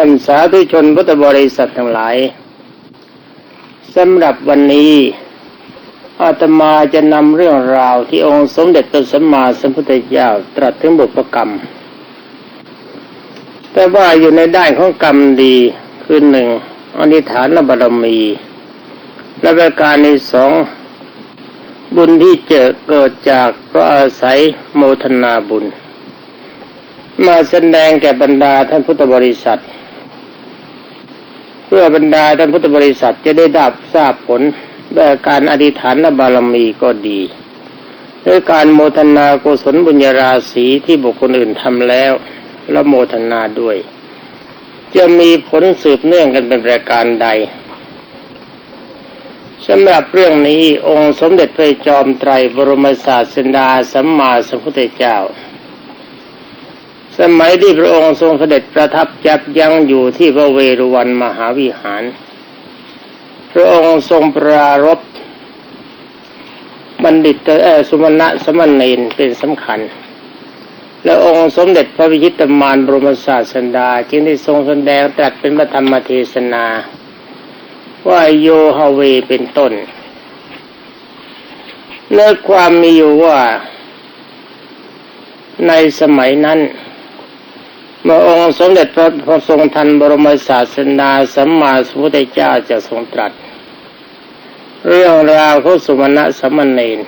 ท่านสาธุชนพุทธบริษัททั้งหลายสำหรับวันนี้อาตมาจะนำเรื่องราวที่องค์สมเด็จตัสัมมาสัมพุทธเจ้าตรัสถึงบุพกรรม แต่ว่าอยู่ในด้านของกรรมดีคือหนึ่งอนิฐานบารมี และประการในสองบุญที่เจอเกิดจากเพระอาศัยโมทนาบุญ มาแสดงแก่บรรดาท่านพุทธบริษัท เพื่อบรรดาท่านพุทธบริษัทจะได้ดับทราบผลด้วยการอธิษฐานบารมีก็ดีด้วยการโมทนากุศลบุญญาราศีที่บุคคลอื่นทำแล้วและโมทนาด้วย จะมีผลสืบเนื่องกันเป็นประการใดสำหรับเรื่องนี้องค์สมเด็จพระจอมไตรบรมศาสดาสัมมาสัมพุทธเจ้า สมัยที่พระองค์ทรงเสด็จประทับจับยังอยู่ที่พระเวรุวันมหาวิหาร พระองค์ทรงปรารบบัณฑิตสุมณะสมณเณรเป็นสำคัญ และองค์สมเด็จพระวิชิตมารบรมศาสดาจึงได้ทรงแสดงตรัสเป็นพระธรรมเทศนา ว่าโยฮาเวเป็นต้นเนื้อความมีอยู่ว่า ในสมัยนั้น เมื่อองค์สมเด็จพระพระทรงทันบรมศาสนาสัมมาสัมพุทธเจ้าจะทรงตรัส เรื่องราวของสุมาณะสมณเณร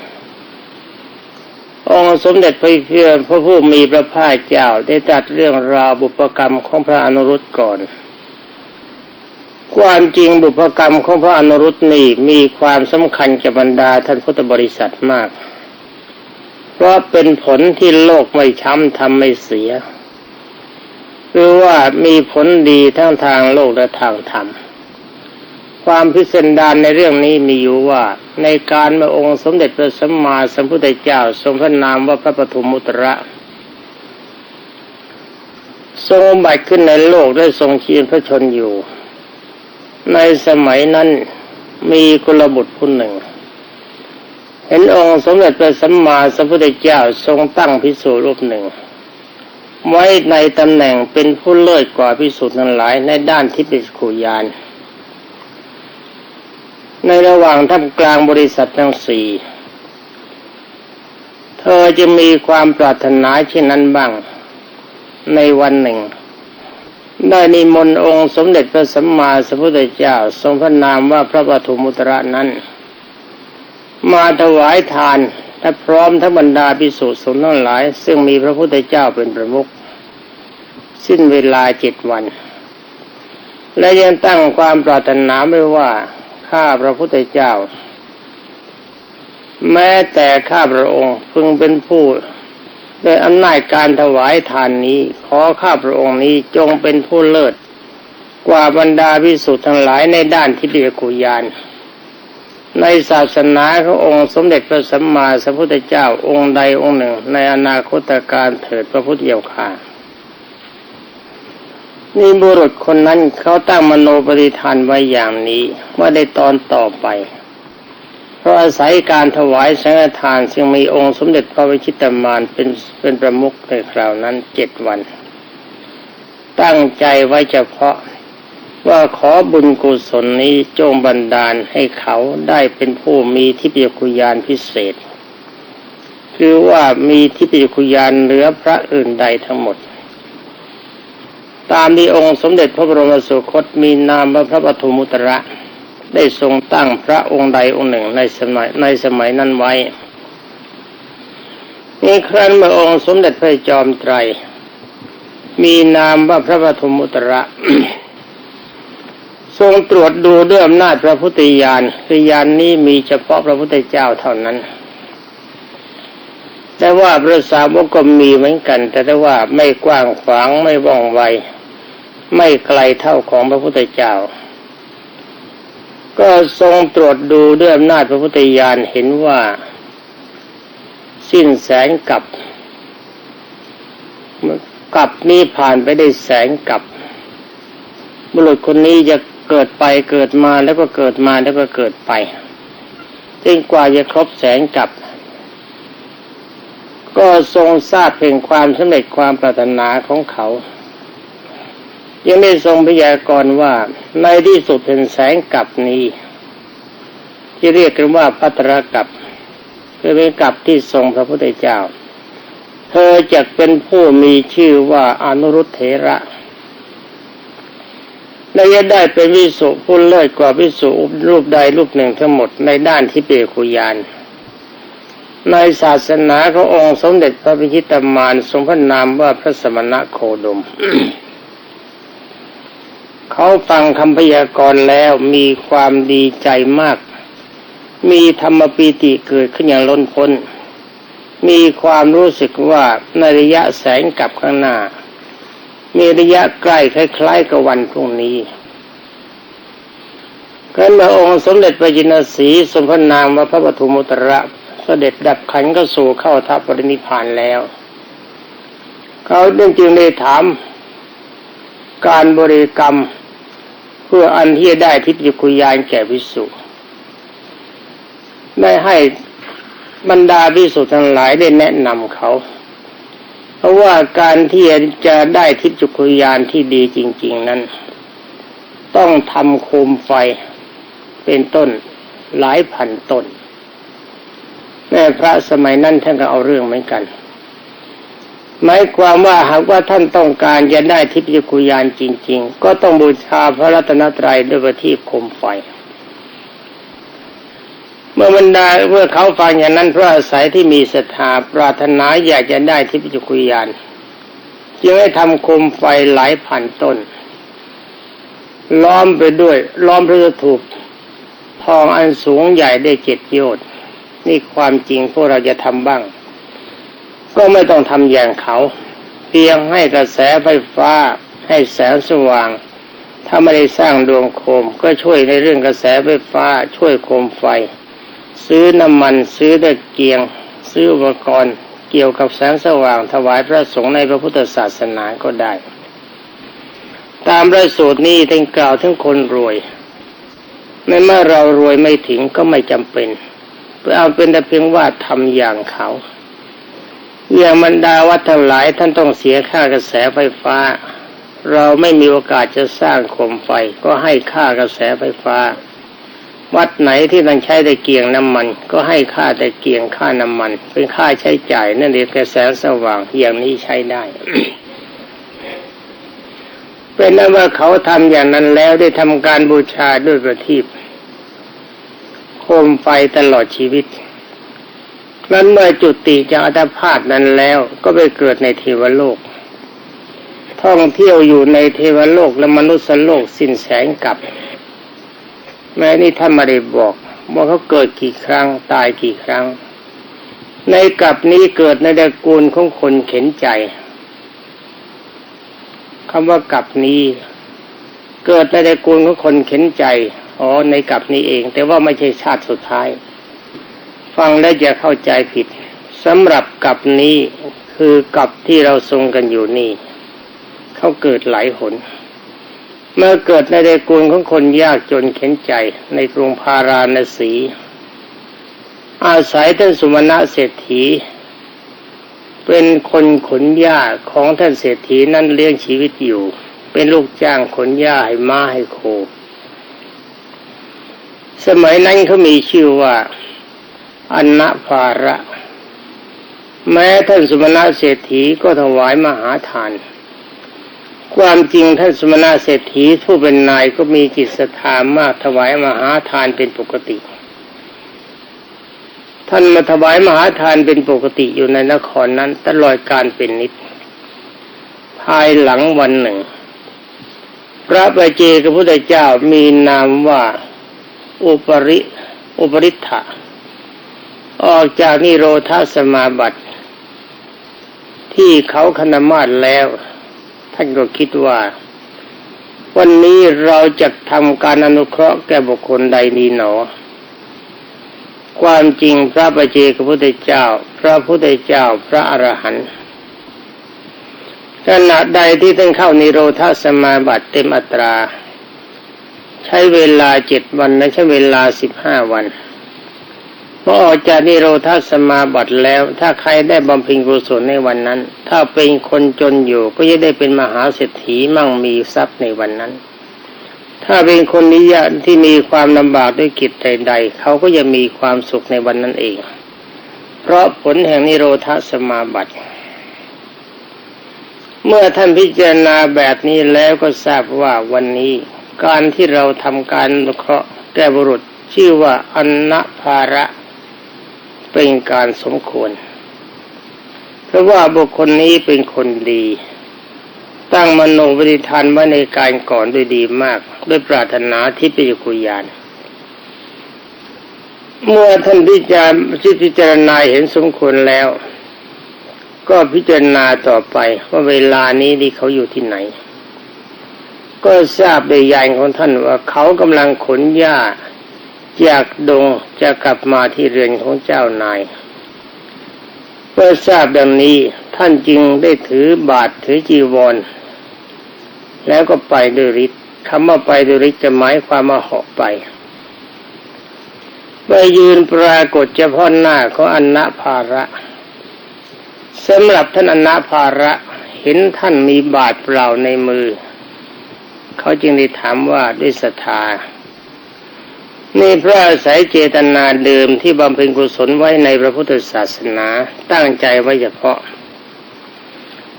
องค์สมเด็จพระเพื่อพระผู้มีพระภาคเจ้าได้ตรัสเรื่องราวบุพกรรมของพระอนุรุตก่อน ความจริงบุพกรรมของพระอนุรุตนี่มีความสำคัญกับบรรดาท่านพุทธบริษัทมาก เพราะเป็นผลที่โลกไม่ช้ำทำไม่เสีย ว่ามีผลดีทั้งทางโลกและทางธรรม ความพิสดารในเรื่องนี้มีอยู่ว่า ในการเมื่อองค์สมเด็จพระสัมมาสัมพุทธเจ้าทรงพระนามว่าพระปฐมมุตระทรงบัติขึ้นในโลกได้ทรงชีพพระชนอยู่ ในสมัยนั้นมีกุลบุตรผู้หนึ่ง เห็นองค์สมเด็จพระสัมมาสัมพุทธเจ้าทรงตั้งพิสูรรูปหนึ่ง ไว้ในตำแหน่งเป็นผู้เลิศกว่าพิสุทธิ์ทั้งหลายในด้านทิพยขุยาน ในระหว่างท่ามกลางบริษัททั้งสี่ เธอจะมีความปรารถนาเช่นนั้นบ้าง ในวันหนึ่ง ได้นิมนต์องค์สมเด็จพระสัมมาสัมพุทธเจ้า ทรงพระนามว่าพระปฐุมุตระนั้น มาถวายทาน และพร้อมทั้งบรรดาพิสุสงฆ์ทั้งหลาย ซึ่งมีพระพุทธเจ้าเป็นประมุขสิ้นเวลาเจ็ดวัน และยังตั้งความปรารถนาไม่ว่าข้าพระพุทธเจ้า แม้แต่ข้าพระองค์พึงเป็นผู้ด้วยอำนาจการถวายทานนี้ ขอข้าพระองค์นี้จงเป็นผู้เลิศ กว่าบรรดาพิสุทธ์ทั้งหลายในด้านทิฏฐิกุยาน ในศาสนาขององค์สมเด็จพระสัมมาสัมพุทธเจ้าองค์ใดองค์หนึ่ง ในอนาคตการเถิดพระพุทธเจ้าค่ะนี่บุรุษคนนั้นเขาตั้งมโนปฏิทานไว้อย่างนี้ว่าได้ตอนต่อไป เพราะอาศัยการถวายสังฆทาน ซึ่งมีองค์สมเด็จพระวิชิตามานเป็นเป็นประมุขในคราวนั้นเจ็ดวัน ตั้งใจไว้เฉพาะ ว่าขอบุญกุศลนี้จงบันดาลให้เขาได้เป็นผู้มีทิพยคุยานพิเศษ คือว่ามีทิพยคุยานเหนือพระอื่นใดทั้งหมด ตามที่องค์สมเด็จพระบรมสุคตมีนามว่าพระปฐมุตระ ได้ทรงตั้งพระองค์ใดองค์หนึ่งในสมัยในสมัยนั้นไว้นี่ครั้นเมื่อองค์สมเด็จพระจอมไตร มีนามว่าพระปฐมุตระ ทรงตรวจดูด้วยอำนาจพระพุทธญาณคือญาณนนี้มีเฉพาะพระพุทธเจ้าเท่านั้น แต่ว่าพระสาวกก็มีเหมือนกัน แต่ว่าไม่กว้างขวางไม่ว่องไว ไม่ไกลเท่าของพระพุทธเจ้า ก็ทรงตรวจดูด้วยอำนาจพระพุทธญาณเห็นว่า สิ้นแสงกับกับนี้ผ่านไปได้แสงกับบุรุษคนนี้จะ เกิดไปเกิดมาแล้วก็เกิดมาแล้วก็เกิดไปจนกว่าจะครบแสงกับ ก็ทรงทราบเพียงความสำเร็จความปรารถนาของเขา ยังได้ทรงพยากรณ์ว่าในที่สุดเป็นแสงกับนี้ ที่เรียกกันว่าพัตรกับคือเป็นกับที่ทรงพระพุทธเจ้า เธอจะเป็นผู้มีชื่อว่าอนุรุตเถระ และจะได้เป็นวิสุผู้เลิศกว่าวิสุรูปใดรูปหนึ่งทั้งหมดในด้านที่เปคุยานในศาสนาขององค์สมเด็จพระพิชิตามานทรงพระนามว่าพระสมณะโคดม เขาฟังคำพยากรณ์แล้วมีความดีใจมาก มีธรรมปีติเกิดขึ้นอย่างล้นพ้น มีความรู้สึกว่าในระยะแสงกลับข้างหน้า มีระยะใกล้คล้ายๆกับวันพรุ่งนี้ก็เมื่อองค์สมเด็จพระจินสีสมพระนามว่าพระปฐุมุตระเสด็จดับขันก็สู่เข้าทัพปรินิพานแล้ว เขาจึงได้ถาม การบริกรรม เพื่ออันที่จะได้ทิพยคุยานแก่พิสุได้ให้บรรดาพิสุทั้งหลายได้แนะนำเขา เพราะว่าการที่จะได้ทิพยคุยานที่ดีจริง ๆนั้น ต้องทำโคมไฟเป็นต้นหลายพันต้นแม่พระสมัยนั้นท่านก็เอาเรื่องเหมือนกันหมายความว่าหากว่าท่านต้องการจะได้ทิพยคุยานจริง ๆ ก็ต้องบูชาพระรัตนตรัยด้วยประทีปโคมไฟ เมื่อบรรดาเมื่อเขาฟังอย่างนั้นเพราะอาศัยที่มีศรัทธาปรารถนาอยากจะได้ทิพยคุยานจึงให้ทำโคมไฟหลายพันต้น ล้อมไปด้วย ล้อมพระถูกทองอันสูงใหญ่ได้เจ็ดโยชน์นี่ความจริงพวกเราจะทำบ้าง ก็ไม่ต้องทำอย่างเขา เพียงให้กระแสไฟฟ้าให้แสงสว่าง ถ้าไม่ได้สร้างดวงโคม ก็ช่วยในเรื่องกระแสไฟฟ้าช่วยโคมไฟ ซื้อน้ำมันซื้อตะเกียง ซื้ออุปกรณ์เกี่ยวกับแสงสว่างถวายพระสงฆ์ในพระพุทธศาสนาก็ได้ ตามประสูตรนี้ท่านกล่าวทั้งคนรวยในเมื่อเรารวยไม่ถึงก็ไม่จำเป็นเพื่อเอาเป็นแต่เพียงว่าทำอย่างเขาอย่างบรรดาวัดทั้งหลายท่านต้องเสียค่ากระแสไฟฟ้า เราไม่มีโอกาสจะสร้างโคมไฟก็ให้ค่ากระแสไฟฟ้า วัดไหนที่ต้องใช้ตะเกียงน้ำมัน ก็ให้ค่าตะเกียงค่าน้ำมัน เป็นค่าใช้จ่ายนั่นเองกระแสสว่างอย่างนี้ใช้ได้เป็นนั้นว่าเขาทำอย่างนั้นแล้วได้ทำการบูชาด้วยประทีปโคมไฟตลอดชีวิตนั้นเมื่อจุติจากอัตภาพนั้นแล้วก็ไปเกิดในเทวโลก ท่องเที่ยวอยู่ในเทวโลกและมนุษย์โลกสิ้นแสงกับ แม้นี่ท่านไมาได้บอกว่าเขาเกิดกี่ครั้งตายกี่ครั้ง ในกับนี้เกิดในตระกูลของคนเข็นใจคำว่ากับนี้ เกิดในตระกูลของคนเข็นใจอ๋อในกับนี้เอง แต่ว่าไม่ใช่ชาติสุดท้าย ฟังแล้วจะเข้าใจผิดสำหรับกับนี้คือกับที่เราทรงกันอยู่นี่ เขาเกิดหลายหน เมื่อเกิดในตระกูลของคนยากจนเข็นใจในกรุงพาราณสี อาศัยท่านสุมาณะเศรษฐี เป็นคนขนหญ้าของท่านเศรษฐีนั้นเลี้ยงชีวิตอยู่ เป็นลูกจ้างขนหญ้าให้ม้าให้โค สมัยนั้นเขามีชื่อว่าอันนภาระ แม้ท่านสมณะเศรษฐีก็ถวายมหาทาน ความจริงท่านสมณะเศรษฐีผู้เป็นนายก็มีจิตศรัทธามากถวายมหาทานเป็นปกติ ท่านมาถวายมหาทานเป็นปกติอยู่ในนครนั้นตลอดการเป็นนิด ภายหลังวันหนึ่ง พระบาเจกับพระพุทธเจ้ามีนามว่าอุปริอุปริธะออกจากนิโรธาสมาบัติ ที่เขาคณมาศแล้วานก็คิดว่า วันนี้เราจะทำการอนุเคราะห์แก่บุคคลใดดีหนอ ความจริงพระปเจกพุทธเจ้า พระพุทธเจ้าพระอรหันต์ขณะใดที่ท่านเข้านิโรธาสมาบัติเต็มอัตรา ใช้เวลาเจ็ดวันและใช้เวลาสิบห้าวัน เมื่อออกจากนิโรธาสมาบัติแล้ว ถ้าใครได้บำเพ็ญกุศลในวันนั้น ถ้าเป็นคนจนอยู่ก็จะได้เป็นมหาเศรษฐีมั่งมีทรัพย์ในวันนั้น ถ้าเป็นคนนิยมที่มีความลำบากด้วยกิจใดๆเขาก็จะมีความสุขในวันนั้นเอง เพราะผลแห่งนิโรธาสมาบัติเมื่อท่านพิจารณาแบบนี้แล้วก็ทราบว่าวันนี้ การที่เราทำการนุเคราะห์แก่บุรุษชื่อว่าอนนภาระ เป็นการสมควร เพราะว่าบุคคลนี้เป็นคนดี ตั้งมโนปฏิทานไว้ในการก่อนด้วยดีมาก ด้วยปรารถนาที่ปิจกุยาน เมื่อท่านพิจารพิจารณาเห็นสมควรแล้ว ก็พิจารณาต่อไปว่าเวลานี้ที่เขาอยู่ที่ไหน ก็ทราบโดยยานของท่านว่าเขากำลังขนหญ้า จากดงจะกลับมาที่เรือนของเจ้านายเมื่อทราบดังนี้ท่านจึงได้ถือบาทถือจีวร แล้วก็ไปด้วยฤทธิ์คำว่าไปด้วยฤทธิ์จะหมายความมาเหาะไปไปยืนปรากฏเฉพาะหน้าของอนนาภาระสำหรับท่านอนนาภาระเห็นท่านมีบาทเปล่าในมือ เขาจึงได้ถามว่าด้วยศรัทธา นี่พระอาศัยเจตนาเดิมที่บำเพ็ญกุศลไว้ในพระพุทธศาสนาตั้งใจไว้เฉพาะ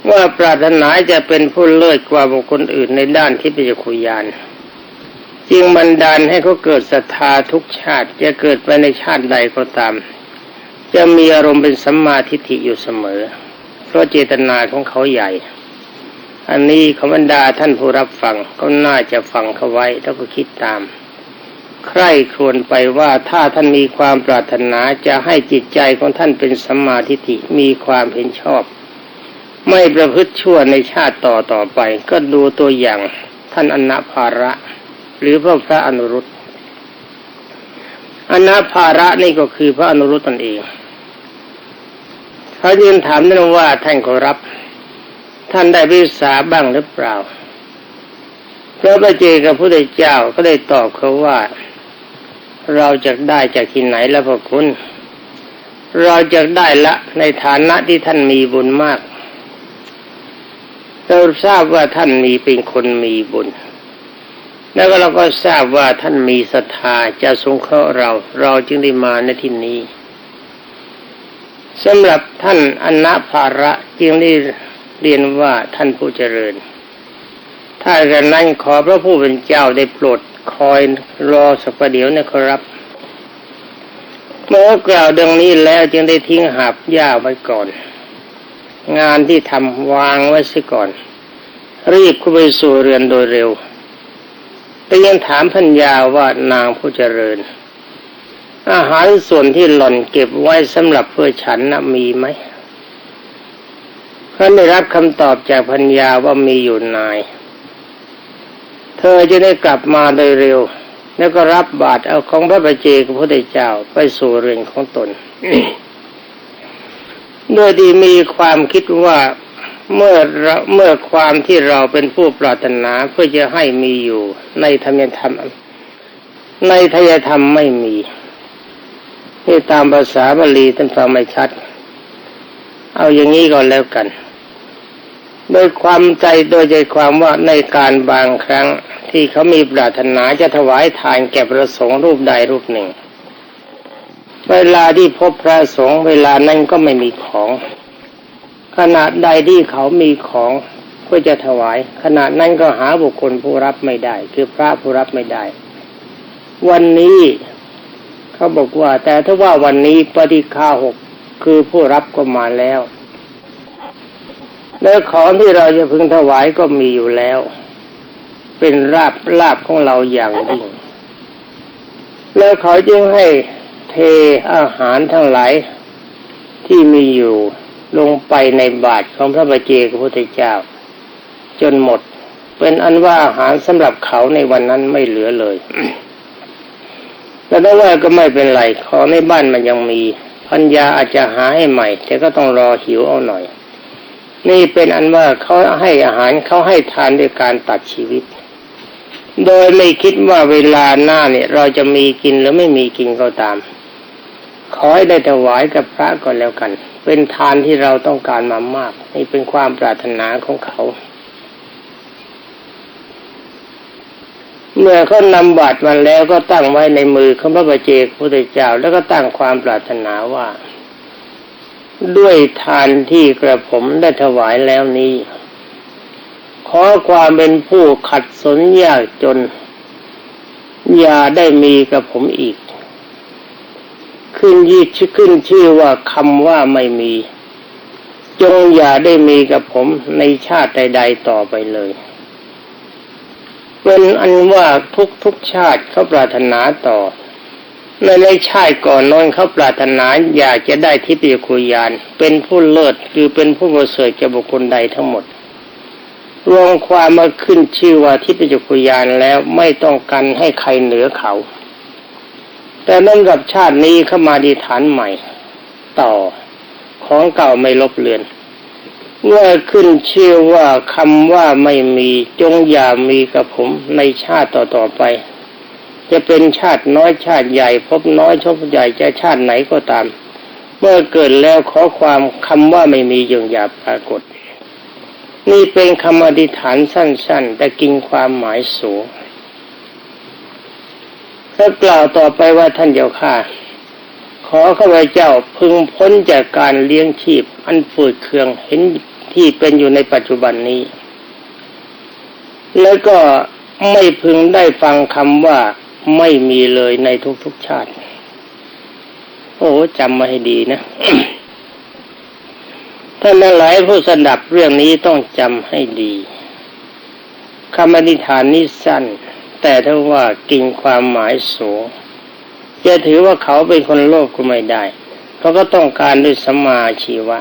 ว่าปรารถนาจะเป็นผู้เลิศกว่าบุคคลอื่นในด้านที่ปิจคุยานจึงบันดาลให้เขาเกิดศรัทธาทุกชาติจะเกิดไปในชาติใดก็ตาม จะมีอารมณ์เป็นสัมมาทิฏฐิอยู่เสมอ เพราะเจตนาของเขาใหญ่ อันนี้ขบรรดาท่านผู้รับฟังก็น่าจะฟังเขาไว้แล้วก็คิดตาม ใคร่ครวญไปว่าถ้าท่านมีความปรารถนาจะให้จิตใจของท่านเป็นสัมมาทิฏฐิมีความเห็นชอบ ไม่ประพฤติชั่วในชาติต่อต่อไป ก็ดูตัวอย่างท่านอนาภาระ หรือพระพระอนุรุตอนาภาระนี่ก็คือพระอนุรุตตนเองเขายืนถามท่านว่าท่านขอรับ ท่านได้วิสาบ้างหรือเปล่าพระบาเจกับพระพุทธเจ้าก็ได้ตอบเขาว่า เราจะได้จากที่ไหนแล้วพระคุณ เราจะได้ละในฐานะที่ท่านมีบุญมาก เราทราบว่าท่านมีเป็นคนมีบุญ แล้วก็เราก็ทราบว่าท่านมีศรัทธาจะสงเคราะห์เรา เราจึงได้มาในที่นี้สำหรับท่านอนาภาระจึงได้เรียนว่าท่านผู้เจริญ ถ้ากันนั้นขอพระผู้เป็นเจ้าได้โปรด คอยรอสักประเดี๋ยวนะครับ เมื่อกล่าวดังนี้แล้วจึงได้ทิ้งหาบหญ้าไว้ก่อน งานที่ทำวางไว้ซะก่อน รีบเข้าไปสู่เรือนโดยเร็วแต่ยังถามพัญญาว่านางผู้เจริญ อาหารส่วนที่หล่อนเก็บไว้สำหรับเพื่อฉันนะมีไหมเขาได้รับคำตอบจากพัญญาว่ามีอยู่นาย เธอจะได้กลับมาโดยเร็ว แล้วก็รับบาตรเอาของพระบัจเจกพระพุทธเจ้าไปสู่เรือนของตนโดยที่มีความคิดว่าเมื่อเราเมื่อความที่เราเป็นผู้ปรารถนาเพื่อจะให้มีอยู่ ในธรรมธรรม ในทยธรรมไม่มีนี่ตามภาษาบาลีท่านฟังไม่ชัด เอาอย่างนี้ก่อนแล้วกัน โดยความใจโดยใจความว่าในการบางครั้งที่เขามีปรารถนาจะถวายทานแก่พระสงฆ์รูปใดรูปหนึ่ง เวลาที่พบพระสงฆ์เวลานั้นก็ไม่มีของ ขณะใดที่เขามีของเพื่อจะถวาย ขณะนั้นก็หาบุคคลผู้รับไม่ได้ คือพระผู้รับไม่ได้ วันนี้เขาบอกว่า แต่ถ้าว่าวันนี้ปฏิฆาหกคือผู้รับก็มาแล้ว แล้วของที่เราจะพึงถวายก็มีอยู่แล้ว เป็นราบลาบของเราอย่างยิ่ง แล้วขาจึงให้เทอาหารทั้งหลายที่มีอยู่ลงไปในบาตรของพระบาเจกพระพุทธเจ้า จนหมด เป็นอันว่าอาหารสำหรับเขาในวันนั้นไม่เหลือเลยแต่ถ้าว่าก็ไม่เป็นไร ของในบ้านมันยังมี พัญญาอาจจะหาให้ใหม่ แต่ก็ต้องรอหิวเอาหน่อย นี่เป็นอันว่าเขาให้อาหารเขาให้ทานด้วยการตัดชีวิต โดยไม่คิดว่าเวลาหน้าเนี่ย เราจะมีกินหรือไม่มีกินก็ตาม ขอให้ได้ถวายกับพระก่อนแล้วกัน เป็นทานที่เราต้องการมามาก นี่เป็นความปรารถนาของเขา เมื่อเขานำบาตรมาแล้วก็ตั้งไว้ในมือของพระบาเจกพุทธเจ้า แล้วก็ตั้งความปรารถนาว่า ด้วยทานที่กระผมได้ถวายแล้วนี้ ขอความเป็นผู้ขัดสนยากจน อย่าได้มีกับผมอีก ขึ้นยี่ชื่อขึ้นชื่อว่าคำว่าไม่มี จงอย่าได้มีกับผมในชาติใด ๆ ต่อไปเลยเป็นอันว่าทุกทุกชาติเขาปรารถนาต่อ ในในชาติก่อนนอนเขาปรารถนาอยากจะได้ทิพยคุยาน เป็นผู้เลิศคือเป็นผู้ประเสริฐแก่บุคคลใดทั้งหมด รวมความมาขึ้นชื่อว่าทิพยคุยานแล้วไม่ต้องการให้ใครเหนือเขา แต่นั่นกับชาตินี้เข้ามาดีฐานใหม่ ต่อของเก่าไม่ลบเลือนเมื่อขึ้นชื่อว่าคำว่าไม่มีจงอย่ามีกับผมในชาติต่อๆไป จะเป็นชาติน้อยชาติใหญ่ พบน้อยชบใหญ่จะชาติไหนก็ตาม เมื่อเกิดแล้วขอความคำว่าไม่มียงอย่าปรากฏ นี่เป็นคำอธิษฐานสั้น ๆ แต่กินความหมายสูงถ้ากล่าวต่อไปว่าท่านเจ้าข้าขอข้าพเจ้าพึงพ้นจากการเลี้ยงชีพ อันฝืดเคืองเห็นที่เป็นอยู่ในปัจจุบันนี้ แล้วก็ไม่พึงได้ฟังคำว่า ไม่มีเลยในทุกๆชาติ โอ้จำมาให้ดีนะท่านหลายผู้สดับเรื่องนี้ต้องจำให้ดีคำอธิษฐานนี้สั้น แต่ถ้าว่ากินความหมายสูงจะถือว่าเขาเป็นคนโลภก็ไม่ได้ เพราะก็ต้องการด้วยสมาชีวะ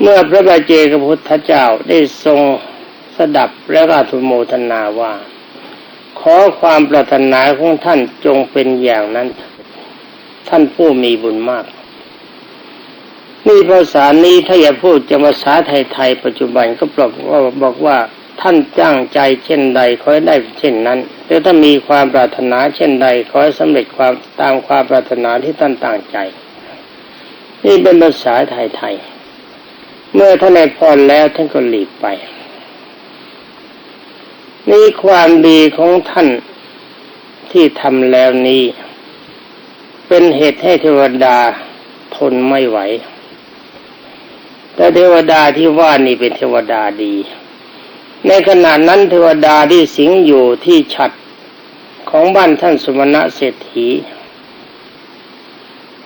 เมื่อพระบาเจกพุทธเจ้าได้ทรงสดับแล้วก็ทุโมทนาว่า ขอความปรารถนาของท่านจงเป็นอย่างนั้น ท่านผู้มีบุญมาก นี่ภาษานี้ถ้าอย่าพูดจะภาษาไทยๆปัจจุบันก็บอกว่าบอกว่าท่านจ้างใจเช่นใดขอให้ได้เช่นนั้นหรือถ้ามีความปรารถนาเช่นใดขอให้สำเร็จความตามความปรารถนาที่ท่านตั้งใจ นี่เป็นภาษาไทยๆเมื่อท่านได้พรแล้วท่านก็หลีกไป นี่ความดีของท่านที่ทำแล้วนี้ เป็นเหตุให้เทวดาทนไม่ไหว แต่เทวดาที่ว่านี่เป็นเทวดาดี ในขณะนั้นเทวดาที่สิงอยู่ที่ฉัดของบ้านท่านสมณะเศรษฐี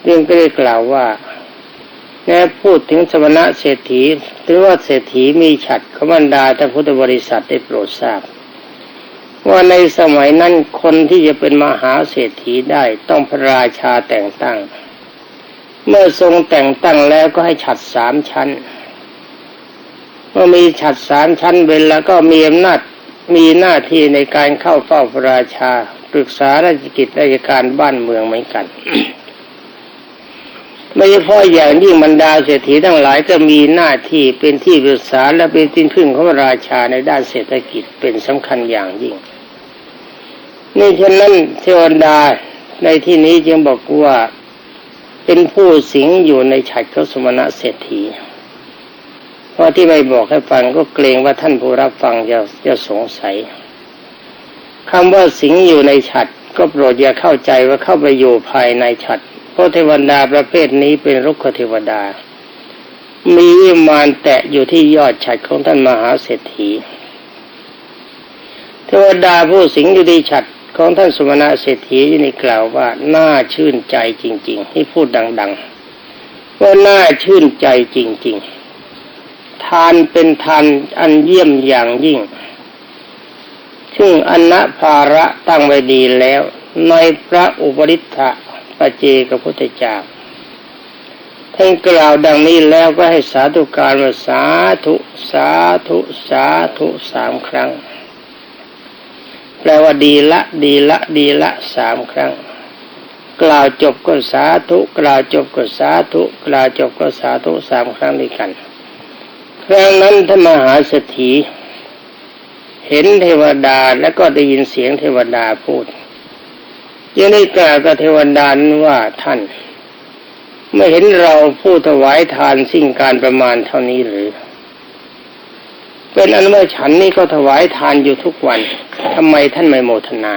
เรื่องก็ได้กล่าวว่าแม้พูดถึงสมณะเศรษฐีหรือว่าเศรษฐีมีฉัดขบรรดาท่านพุทธบริษัทได้โปรดทราบ ว่าในสมัยนั้นคนที่จะเป็นมหาเศรษฐีได้ต้องพระราชาแต่งตั้ง เมื่อทรงแต่งตั้งแล้วก็ให้ฉัดสามชั้น เมื่อมีฉัดสามชั้นเป็นแล้วก็มีอำนาจมีหน้าที่ในการเข้าเฝ้าพระราชาปรึกษาราชกิจราชการบ้านเมืองเหมือนกันไม่เฉพาะอย่างยิ่งบรรดาเศรษฐีทั้งหลายก็มีหน้าที่เป็นที่ปรึกษาและเป็นที่พึ่งของพระราชาในด้านเศรษฐกิจเป็นสำคัญอย่างยิ่ง นี่ฉะนั้นเทวดาในที่นี้จึงบอกว่าเป็นผู้สิงอยู่ในฉัดเขาสมณะเศรษฐีเพราะที่ไม่บอกให้ฟังก็เกรงว่าท่านผู้รับฟังจะจะสงสัยคำว่าสิงอยู่ในฉัดก็โปรดอย่าเข้าใจว่าเข้าไปอยู่ภายในฉัดเพราะเทวดาประเภทนี้เป็นรุกขเทวดา มีมานแตะอยู่ที่ยอดฉัดของท่านมหาเศรษฐี เทวดาผู้สิงอยู่ที่ฉัด ของท่านสมณะเศรษฐีนี่กล่าวว่าน่าชื่นใจจริง ๆ ที่พูดดัง ๆ ว่าน่าชื่นใจจริง ๆ ทานเป็นทานอันเยี่ยมอย่างยิ่ง ซึ่งอนัภาระตั้งไว้ดีแล้ว ในพระอุปริทธะปเจกพุทธเจ้าท่านกล่าวดังนี้แล้วก็ให้สาธุการว่าสาธุ สาธุ สาธุสามครั้ง แปลว่าดีละ ดีละดีละสามครั้ง กล่าวจบก็สาธุกล่าวจบก็สาธุกล่าวจบก็สาธุสามครั้งด้วยกัน ครั้งนั้นท่านมหาเศรษฐีเห็นเทวดาแล้วก็ได้ยินเสียงเทวดาพูดยังได้กล่าวกับเทวดานั้นว่าท่าน ไม่เห็นเราผู้ถวายทานสิ่งการประมาณเท่านี้หรือ เป็นอันว่าฉันนี่ก็ถวายทานอยู่ทุกวันทำไมท่านไม่โมทนา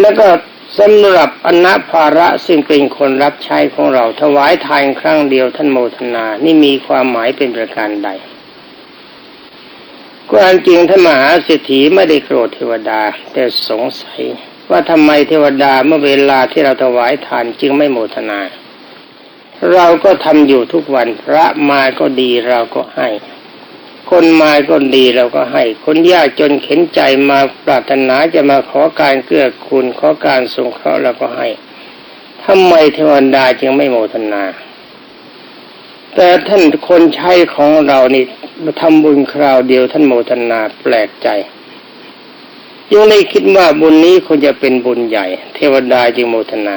แล้วก็สำหรับอนัภาระซึ่งเป็นคนรับใช้ของเราถวายทานครั้งเดียวท่านโมทนา นี่มีความหมายเป็นประการใดความจริงท่านมหาเศรษฐีไม่ได้โกรธเทวดา แต่สงสัย ว่าทำไมเทวดาเมื่อเวลาที่เราถวายทานจึงไม่โมทนา เราก็ทำอยู่ทุกวันพระมาก็ดีเราก็ให้ คนมาก็ดีเราก็ให้ คนยากจนเข็นใจมาปรารถนาจะมาขอการเกื้อกูลขอการสงเคราะห์เราก็ให้ทำไมเทวดาจึงไม่โมทนา แต่ท่านคนใช้ของเรานี่มาทำบุญคราวเดียวท่านโมทนาแปลกใจยังได้คิดว่าบุญนี้ควรจะเป็นบุญใหญ่ เทวดาจึงโมทนา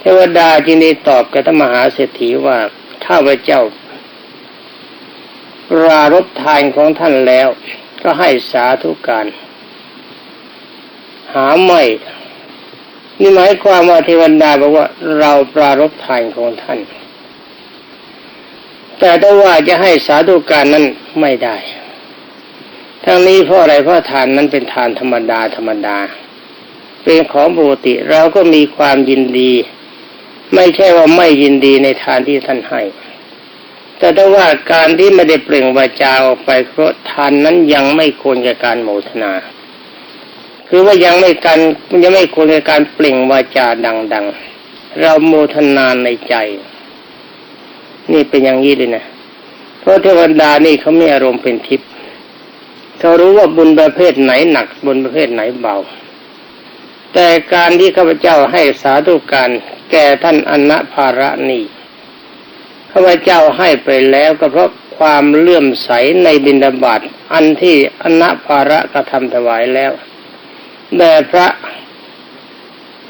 เทวดาจึงได้ตอบกับท่านมหาเศรษฐีว่าข้าพเจ้า รารบทานของท่านแล้ว ก็ให้สาธุการ หาไม่นี่หมายความว่าเทวดาบอกว่าเราปรารบทานของท่าน แต่ถ้าว่าจะให้สาธุการนั้นไม่ได้ ทั้งนี้เพราะอะไรเพราะทานนั้นเป็นทานธรรมดาธรรมดา เป็นของปกติเราก็มีความยินดี ไม่ใช่ว่าไม่ยินดีในทานที่ท่านให้ แต่ถ้าว่าการที่ไม่ได้เปล่งวาจาออกไปเพราะทานนั้นยังไม่ควรแก่การโมทนา คือว่ายังไม่การยังไม่ควรแก่การเปล่งวาจาดัง ๆ เราโมทนาในใจ นี่เป็นอย่างนี้เลยนะเพราะเทวดานี่เขาไม่อารมณ์เป็นทิพย์เขารู้ว่าบุญประเภทไหนหนักบุญประเภทไหนเบา แต่การที่ข้าพเจ้าให้สาธุการแก่ท่านอนัภาระนี่ ข้าพเจ้าให้ไปแล้วก็เพราะความเลื่อมใสในบิณฑบาตอันที่อนัภาระกระทำถวายแล้วแด่พระ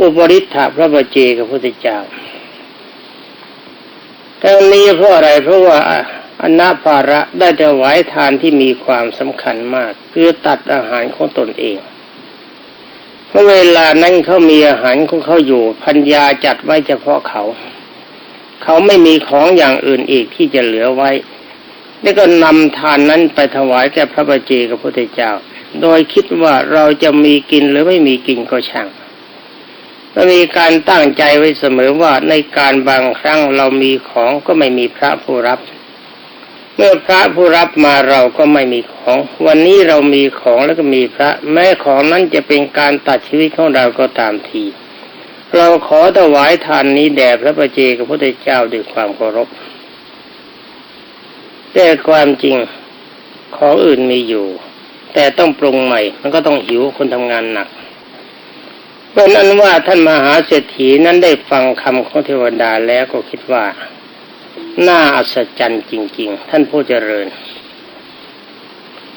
อุปริทธะพระบเจกับพระพุทธเจ้าทั้งนี้เพราะอะไรเพราะว่าอนาภาระได้ถวายทานที่มีความสำคัญมากคือตัดอาหารของตนเองเพราะเวลานั้นเขามีอาหารของเขาอยู่พัญญาจัดไว้เฉพาะเขา เขาไม่มีของอย่างอื่นอีกที่จะเหลือไว้แล้วก็นำทานนั้นไปถวายแก่พระบาเจกับพระพุทธเจ้า โดยคิดว่าเราจะมีกินหรือไม่มีกินก็ช่างก็มีการตั้งใจไว้เสมอว่าในการบางครั้งเรามีของก็ไม่มีพระผู้รับ เมื่อพระผู้รับมาเราก็ไม่มีของ วันนี้เรามีของแล้วก็มีพระ แม้ของนั้นจะเป็นการตัดชีวิตของเราก็ตามที เราขอถวายทานนี้แด่พระประเจกับพระพุทธเจ้าด้วยความเคารพ แต่ความจริงของอื่นมีอยู่ แต่ต้องปรุงใหม่ มันก็ต้องหิวคนทำงานหนักเป็นนั้นว่าท่านมหาเศรษฐีนั้นได้ฟังคำของเทวดาแล้วก็คิดว่า น่าอัศจรรย์จริง ๆ ท่านผู้เจริญ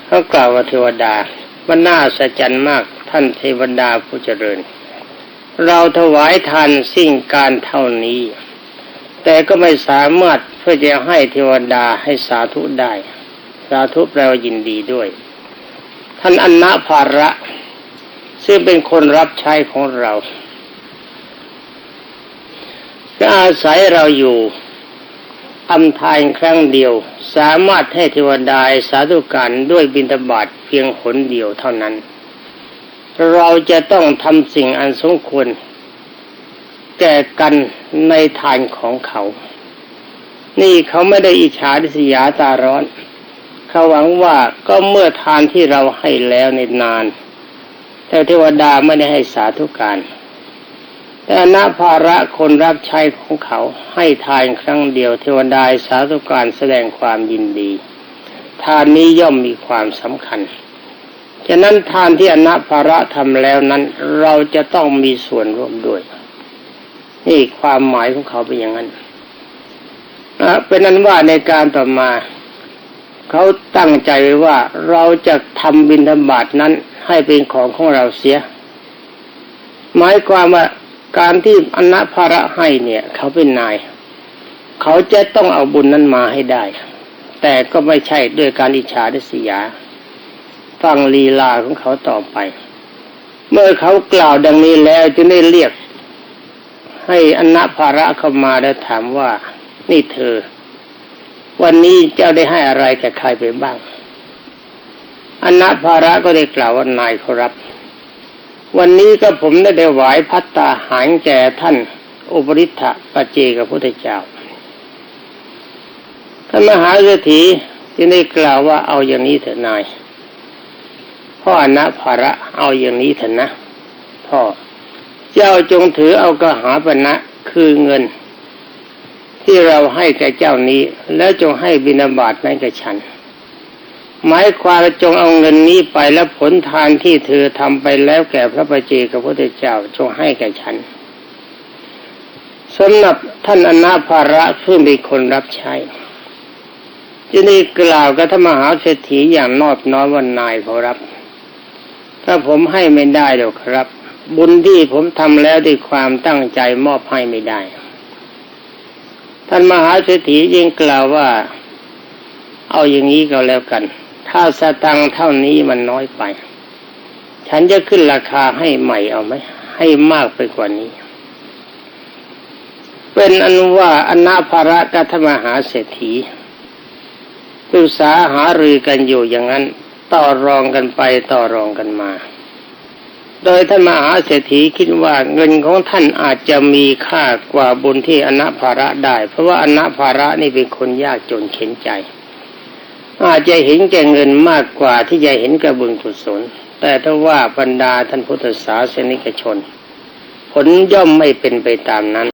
เขากล่าวว่าเทวดาว่าน่าอัศจรรย์มากท่านเทวดาผู้เจริญ เราถวายทานสิ่งการเท่านี้ แต่ก็ไม่สามารถเพื่อจะให้เทวดาให้สาธุได้ สาธุแปลว่ายินดีด้วย ท่านอนนาภาระ ซึ่งเป็นคนรับใช้ของเราก็อาศัยเราอยู่อำทานครั้งเดียว สามารถให้เทวดาสาธุการด้วยบิณฑบาตเพียงหนเดียวเท่านั้น เราจะต้องทำสิ่งอันสมควร แก่กันในทานของเขา นี่เขาไม่ได้อิจฉาดิสยาตาร้อน เขาหวังว่าก็เมื่อทานที่เราให้แล้วในนาน แต่เทวดาไม่ได้ให้สาธุการแต่นาภาระคนรับใช้ของเขาให้ทานครั้งเดียวเทวดาสาธุการแสดงความยินดี ทานนี้ย่อมมีความสำคัญ ฉะนั้นทานที่อนาภาระทำแล้วนั้น เราจะต้องมีส่วนร่วมด้วย นี่ความหมายของเขาเป็นอย่างนั้นเป็นนั้นว่าในการต่อมา เขาตั้งใจไว้ว่าเราจะทำบิณฑบาตนั้นให้เป็นของของเราเสีย หมายความว่าการที่อนัภาระให้เนี่ย เขาเป็นนาย เขาจะต้องเอาบุญนั้นมาให้ได้ แต่ก็ไม่ใช่ด้วยการอิจฉาดิษยา ฟังลีลาของเขาต่อไป เมื่อเขากล่าวดังนี้แล้วจึงได้เรียก ให้อนาภาระเข้ามาแล้วถามว่า นี่เธอ วันนี้เจ้าได้ให้อะไรแก่ใครไปบ้างอนาภาระก็ได้กล่าวว่านายเขารับ วันนี้ก็ผมได้ได้ไหวายพัตตาหารแก่ท่านอุปริทธะปจเจกับพุทธเจ้าท่านมหาเศรษฐีจึงได้กล่าวว่าเอาอย่างนี้เถอะนาย พ่ออนะภาระเอาอย่างนี้เถอะนะ พ่อ เจ้าจงถือเอากระหาปณะคือเงิน ที่เราให้แก่เจ้านี้ แล้วจงให้บิณฑบาตนั้นแก่ฉัน หมายความว่าจงเอาเงินนี้ไปแล้วผลทานที่เธอทำไปแล้วแก่พระปเจกับพระเจ้าจงให้แก่ฉันสำหรับท่านอนาภาระซึ่งเป็นคนรับใช้จึงได้กล่าวกับธรรมหาเศรษฐีอย่างนอบน้อมว่านายเขารับ ถ้าผมให้ไม่ได้หรอกครับ บุญที่ผมทำแล้วด้วยความตั้งใจมอบให้ไม่ได้ ท่านมหาเศรษฐียังกล่าวว่า เอาอย่างนี้ก็แล้วกัน ถ้าสตังเท่านี้มันน้อยไป ฉันจะขึ้นราคาให้ใหม่เอาไหมให้มากไปกว่านี้ เป็นอนุว่าอนาภาระกัธมหาเศรษฐีปรึกษาหารือกันอยู่อย่างนั้น ต่อรองกันไปต่อรองกันมา โดยท่านมหาเศรษฐีคิดว่าเงินของท่านอาจจะมีค่ากว่าบุญที่อนาภาระได้ เพราะว่าอนาภาระนี่เป็นคนยากจนเข็นใจ อาจจะเห็นแก่เงินมากกว่าที่จะเห็นกับบุญกุศลแต่ถ้าว่าบรรดาท่านพุทธศาสนิกชน ผลย่อมไม่เป็นไปตามนั้น